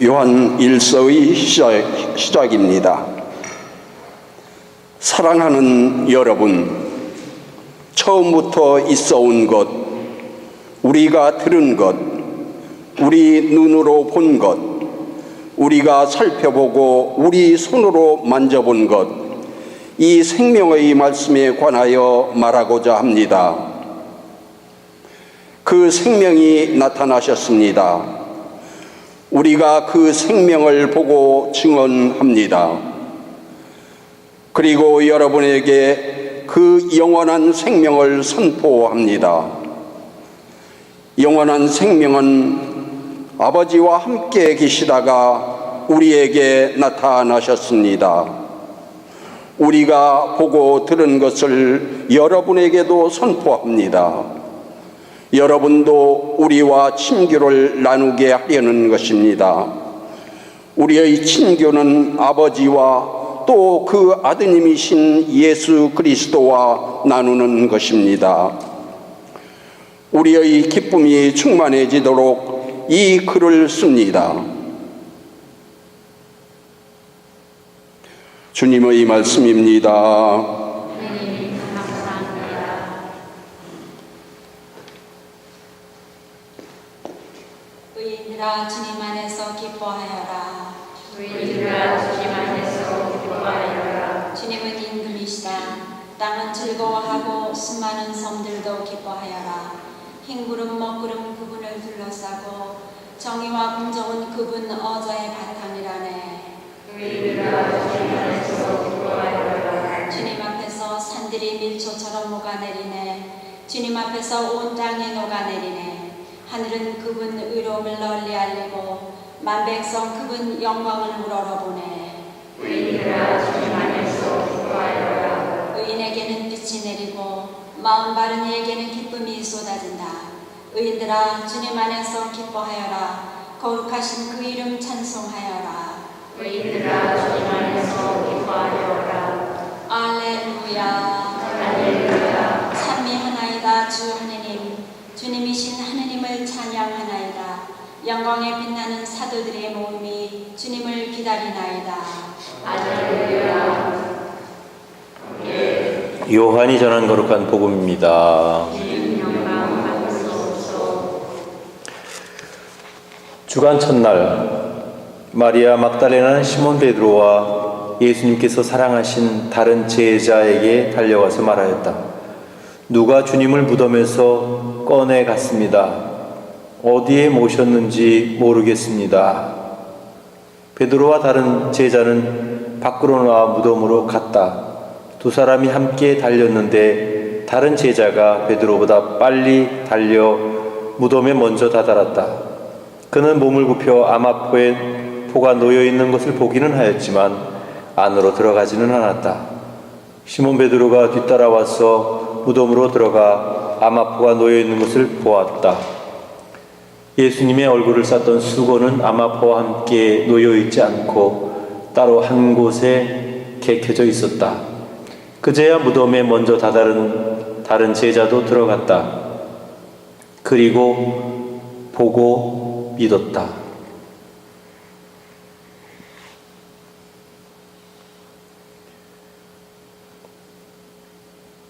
요한 일서의 시작, 시작 입니다. 사랑하는 여러분, 처음부터 있어 온 것, 우리가 들은 것, 우리 눈으로 본 것, 우리가 살펴보고 우리 손으로 만져본 것, 이 생명의 말씀에 관하여 말하고자 합니다. 그 생명이 나타나셨습니다. 우리가 그 생명을 보고 증언합니다. 그리고 여러분에게 그 영원한 생명을 선포합니다. 영원한 생명은 아버지와 함께 계시다가 우리에게 나타나셨습니다. 우리가 보고 들은 것을 여러분에게도 선포합니다. 여러분도 우리와 친교를 나누게 하려는 것입니다. 우리의 친교는 아버지와 또 그 아드님이신 예수 그리스도와 나누는 것입니다. 우리의 기쁨이 충만해지도록 이 글을 씁니다. 주님의 말씀입니다. 의인들아 주님 안에서 기뻐하여라. 의인들아 주님 안에서 기뻐하여라. 주님은 임금이시다. 땅은 즐거워하고 수많은 섬들도 기뻐하여라. 흰 구름 먹구름 그분을 둘러싸고 정의와 공정은 그분 어자의 바탕이라네. 의인들아 주님 안에서 기뻐하여라. 주님 앞에서 산들이 밀초처럼 녹아내리네. 주님 앞에서 온 땅이 녹아내리네 하늘은 그분 의로움을 널리 알리고 만백성 그분 영광을 우러러보네 의인들아 주님 안에서 기뻐하여라. 의인에게는 빛이 내리고 마음 바른 이에게는 기쁨이 쏟아진다. 의인들아 주님 안에서 기뻐하여라. 거룩하신 그 이름 찬송하여라. 의인들아 주님 안에서 기뻐하여라. 알렐루야. 할렐루야. 삼위 하나이다 주 주님이신 하느님을 찬양하나이다 영광에 빛나는 사도들의 모임이 주님을 기다리나이다 할렐루야 요한이 전한 거룩한 복음입니다. 주간 첫날 마리아 막달레나는 시몬 베드로와 예수님께서 사랑하신 다른 제자에게 달려가서 말하였다. 누가 주님을 무덤에서 꺼내 갔습니다. 어디에 모셨는지 모르겠습니다. 베드로와 다른 제자는 밖으로 나와 무덤으로 갔다. 두 사람이 함께 달렸는데 다른 제자가 베드로보다 빨리 달려 무덤에 먼저 다다랐다. 그는 몸을 굽혀 암아포에 포가 놓여 있는 것을 보기는 하였지만 안으로 들어가지는 않았다. 시몬 베드로가 뒤따라와서 무덤으로 들어가 암아포가 놓여 있는 것을 보았다. 예수님의 얼굴을 쌌던 수건은 아마포와 함께 놓여 있지 않고 따로 한 곳에 개켜져 있었다. 그제야 무덤에 먼저 다다른 다른 제자도 들어갔다. 그리고 보고 믿었다.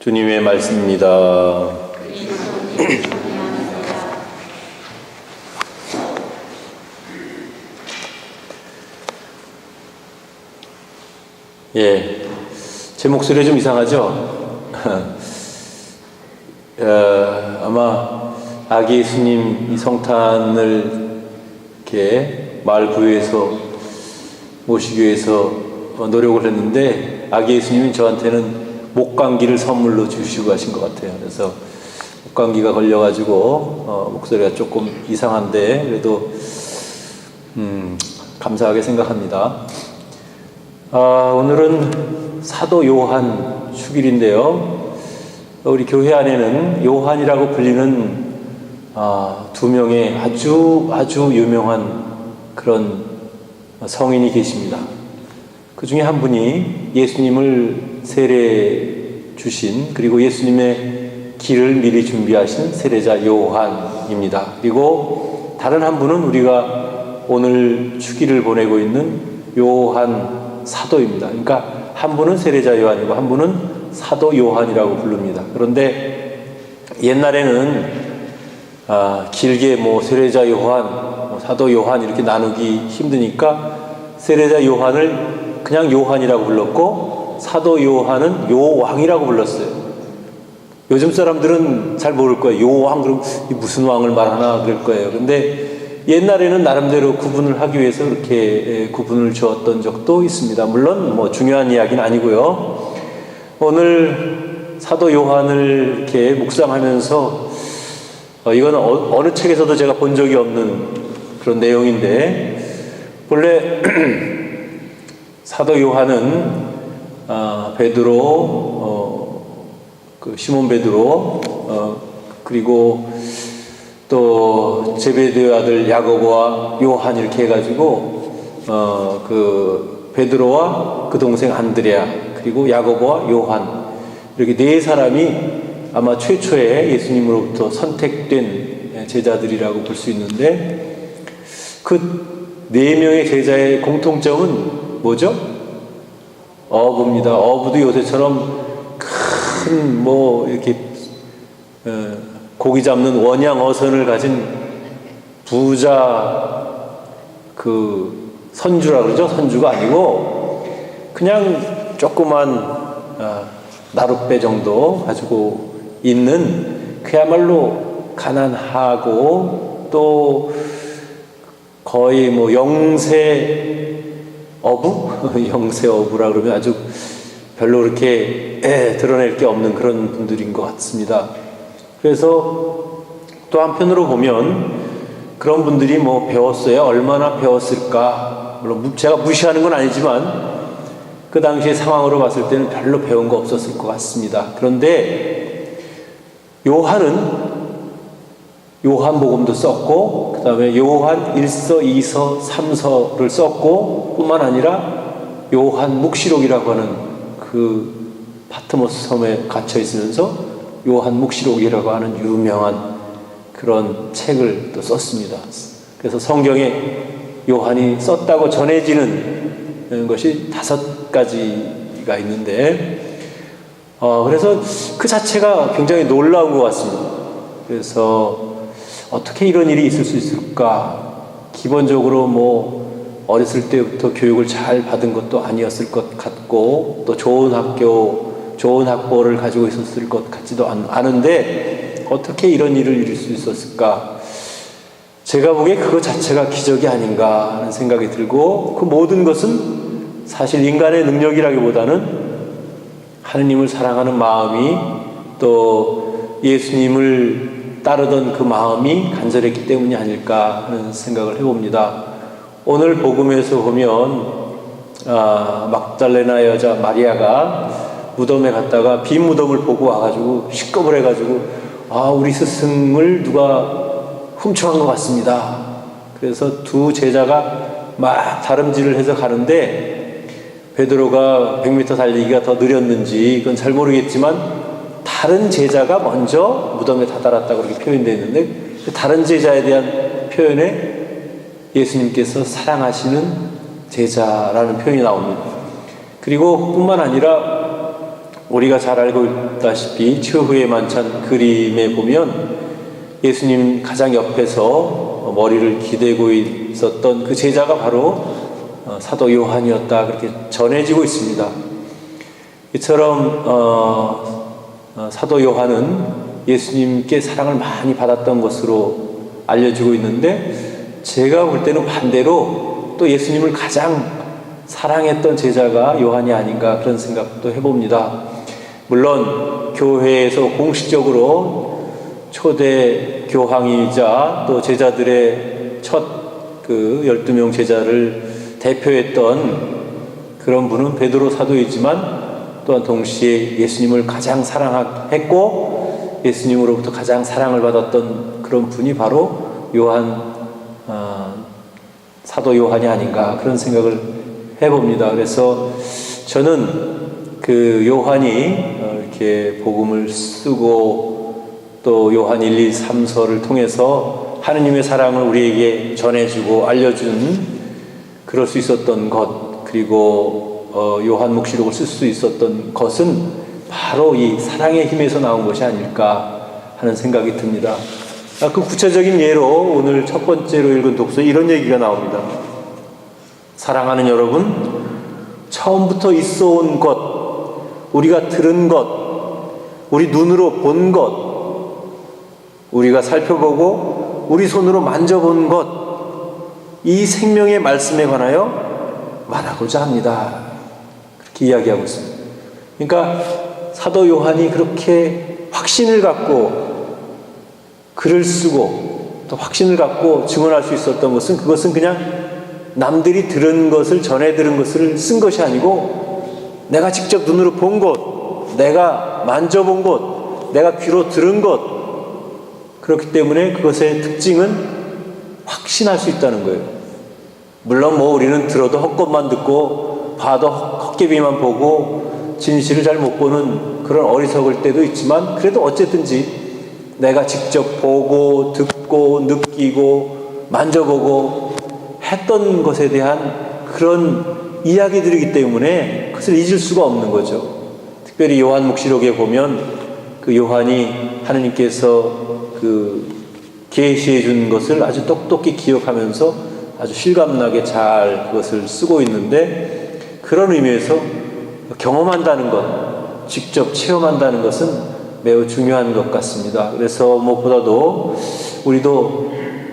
주님의 말씀입니다. 예, 제 목소리 좀 이상하죠? 어, 아마 아기 예수님 이 성탄을 이렇게 마을 구에서 모시기 위해서 노력을 했는데 아기 예수님이 저한테는 목감기를 선물로 주시고 가신 것 같아요. 그래서 목감기가 걸려가지고 어, 목소리가 조금 이상한데 그래도 음, 감사하게 생각합니다. 아, 오늘은 사도 요한 축일인데요. 우리 교회 안에는 요한이라고 불리는 아, 두 명의 아주 아주 유명한 그런 성인이 계십니다. 그 중에 한 분이 예수님을 세례 주신 그리고 예수님의 길을 미리 준비하신 세례자 요한입니다. 그리고 다른 한 분은 우리가 오늘 주기를 보내고 있는 요한 사도입니다. 그러니까 한 분은 세례자 요한이고 한 분은 사도 요한이라고 부릅니다. 그런데 옛날에는 아, 길게 뭐 세례자 요한, 뭐 사도 요한 이렇게 나누기 힘드니까 세례자 요한을 그냥 요한이라고 불렀고 사도 요한은 요왕이라고 불렀어요. 요즘 사람들은 잘 모를 거예요. 요왕 그럼 이 무슨 왕을 말하나 그럴 거예요. 근데 옛날에는 나름대로 구분을 하기 위해서 그렇게 구분을 주었던 적도 있습니다. 물론 뭐 중요한 이야기는 아니고요. 오늘 사도 요한을 이렇게 묵상하면서 어, 이건 어, 느 책에서도 제가 본 적이 없는 그런 내용인데 본래 사도 요한은 아, 베드로 어, 그 시몬 베드로 어, 그리고 또 제베드의 아들 야고보와 요한 이렇게 해가지고 어, 그 베드로와 그 동생 안드레아 그리고 야고보와 요한 이렇게 네 사람이 아마 최초의 예수님으로부터 선택된 제자들이라고 볼 수 있는데 그 네 명의 제자의 공통점은 뭐죠? 어부입니다. 어부도 요새처럼 큰 뭐 이렇게 어, 고기 잡는 원양 어선을 가진 부자 그 선주라 그러죠. 선주가 아니고 그냥 조그만 아, 나룻배 정도 가지고 있는 그야말로 가난하고 또 거의 뭐 영세 어부? 영세 어부라 그러면 아주 별로 그렇게 에, 드러낼 게 없는 그런 분들인 것 같습니다. 그래서 또 한편으로 보면 그런 분들이 뭐 배웠어요. 얼마나 배웠을까? 물론 제가 무시하는 건 아니지만 그 당시의 상황으로 봤을 때는 별로 배운 거 없었을 것 같습니다. 그런데 요한은 요한복음도 썼고 그 다음에 요한 1서, 2서, 3서를 썼고 뿐만 아니라 요한 묵시록이라고 하는 그 파트모스 섬에 갇혀 있으면서 요한 묵시록이라고 하는 유명한 그런 책을 또 썼습니다. 그래서 성경에 요한이 썼다고 전해지는 것이 다섯 가지가 있는데, 어, 그래서 그 자체가 굉장히 놀라운 것 같습니다. 그래서 어떻게 이런 일이 있을 수 있을까? 기본적으로 뭐 어렸을 때부터 교육을 잘 받은 것도 아니었을 것 같고 또 좋은 학교, 좋은 학벌을 가지고 있었을 것 같지도 않, 않은데 어떻게 이런 일을 이룰 수 있었을까? 제가 보기에 그거 자체가 기적이 아닌가 하는 생각이 들고 그 모든 것은 사실 인간의 능력이라기보다는 하느님을 사랑하는 마음이 또 예수님을 따르던 그 마음이 간절했기 때문이 아닐까 하는 생각을 해봅니다. 오늘 복음에서 보면 아, 막달레나 여자 마리아가 무덤에 갔다가 빈 무덤을 보고 와가지고 시겁을 해가지고 아 우리 스승을 누가 훔쳐간 것 같습니다. 그래서 두 제자가 막 다름질을 해서 가는데 베드로가 100m 달리기가 더 느렸는지 그건 잘 모르겠지만 다른 제자가 먼저 무덤에 다다랐다고 그렇게 표현되어 있는데 그 다른 제자에 대한 표현에 예수님께서 사랑하시는 제자라는 표현이 나옵니다. 그리고 뿐만 아니라 우리가 잘 알고 있다시피 최후의 만찬 그림에 보면 예수님 가장 옆에서 머리를 기대고 있었던 그 제자가 바로 어, 사도 요한이었다 그렇게 전해지고 있습니다. 이처럼 어, 어, 사도 요한은 예수님께 사랑을 많이 받았던 것으로 알려지고 있는데 제가 볼 때는 반대로 또 예수님을 가장 사랑했던 제자가 요한이 아닌가 그런 생각도 해봅니다. 물론 교회에서 공식적으로 초대 교황이자 또 제자들의 첫 그 12명 제자를 대표했던 그런 분은 베드로 사도이지만 또한 동시에 예수님을 가장 사랑했고 예수님으로부터 가장 사랑을 받았던 그런 분이 바로 요한 어, 사도 요한이 아닌가 그런 생각을 해봅니다. 그래서 저는 그 요한이 어, 이렇게 복음을 쓰고 또 요한 1, 2, 3서를 통해서 하느님의 사랑을 우리에게 전해주고 알려준 그럴 수 있었던 것 그리고 어, 요한 묵시록을 쓸 수 있었던 것은 바로 이 사랑의 힘에서 나온 것이 아닐까 하는 생각이 듭니다. 아, 그 구체적인 예로 오늘 첫 번째로 읽은 독서에 이런 얘기가 나옵니다. 사랑하는 여러분, 처음부터 있어 온 것, 우리가 들은 것, 우리 눈으로 본 것, 우리가 살펴보고 우리 손으로 만져본 것, 이 생명의 말씀에 관하여 말하고자 합니다. 그렇게 이야기하고 있습니다. 그러니까 사도 요한이 그렇게 확신을 갖고 글을 쓰고 또 확신을 갖고 증언할 수 있었던 것은 그것은 그냥 남들이 들은 것을 전해 들은 것을 쓴 것이 아니고 내가 직접 눈으로 본 것, 내가 만져본 것, 내가 귀로 들은 것 그렇기 때문에 그것의 특징은 확신할 수 있다는 거예요. 물론 뭐 우리는 들어도 헛것만 듣고 봐도 헛개비만 보고 진실을 잘 못 보는 그런 어리석을 때도 있지만 그래도 어쨌든지 내가 직접 보고 듣고 느끼고 만져보고 했던 것에 대한 그런 이야기들이기 때문에 그것을 잊을 수가 없는 거죠. 특별히 요한 묵시록에 보면 그 요한이 하느님께서 그 계시해 준 것을 아주 똑똑히 기억하면서 아주 실감나게 잘 그것을 쓰고 있는데 그런 의미에서 경험한다는 것, 직접 체험한다는 것은 매우 중요한 것 같습니다. 그래서 무엇보다도 우리도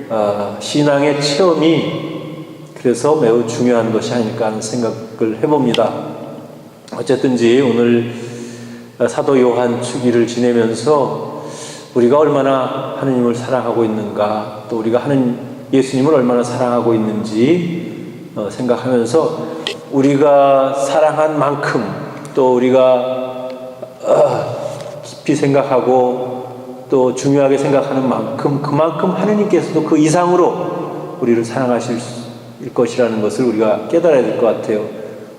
아, 신앙의 체험이 그래서 매우 중요한 것이 아닐까 하는 생각을 해봅니다. 어쨌든지 오늘 사도 요한 축일을 지내면서 우리가 얼마나 하느님을 사랑하고 있는가, 또 우리가 하는 예수님을 얼마나 사랑하고 있는지 어, 생각하면서 우리가 사랑한 만큼 또 우리가 어, 깊이 생각하고 또 중요하게 생각하는 만큼 그만큼 하느님께서도 그 이상으로 우리를 사랑하실 것이라는 것을 우리가 깨달아야 될 것 같아요.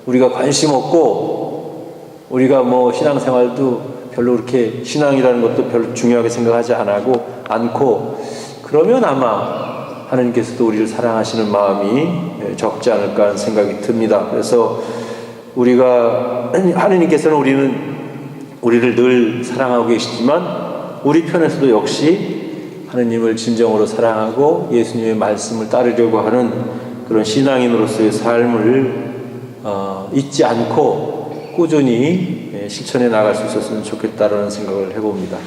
우리가 관심 없고 우리가 뭐 신앙생활도 별로 그렇게 신앙이라는 것도 별로 중요하게 생각하지 않고 않고 그러면 아마 하나님께서도 우리를 사랑하시는 마음이 적지 않을까 하는 생각이 듭니다. 그래서 우리가 하나님께서는 우리는 우리를 늘 사랑하고 계시지만 우리 편에서도 역시 하느님을 진정으로 사랑하고 예수님의 말씀을 따르려고 하는 그런 신앙인으로서의 삶을 어, 잊지 않고 꾸준히 실천해 나갈 수 있었으면 좋겠다라는 생각을 해봅니다.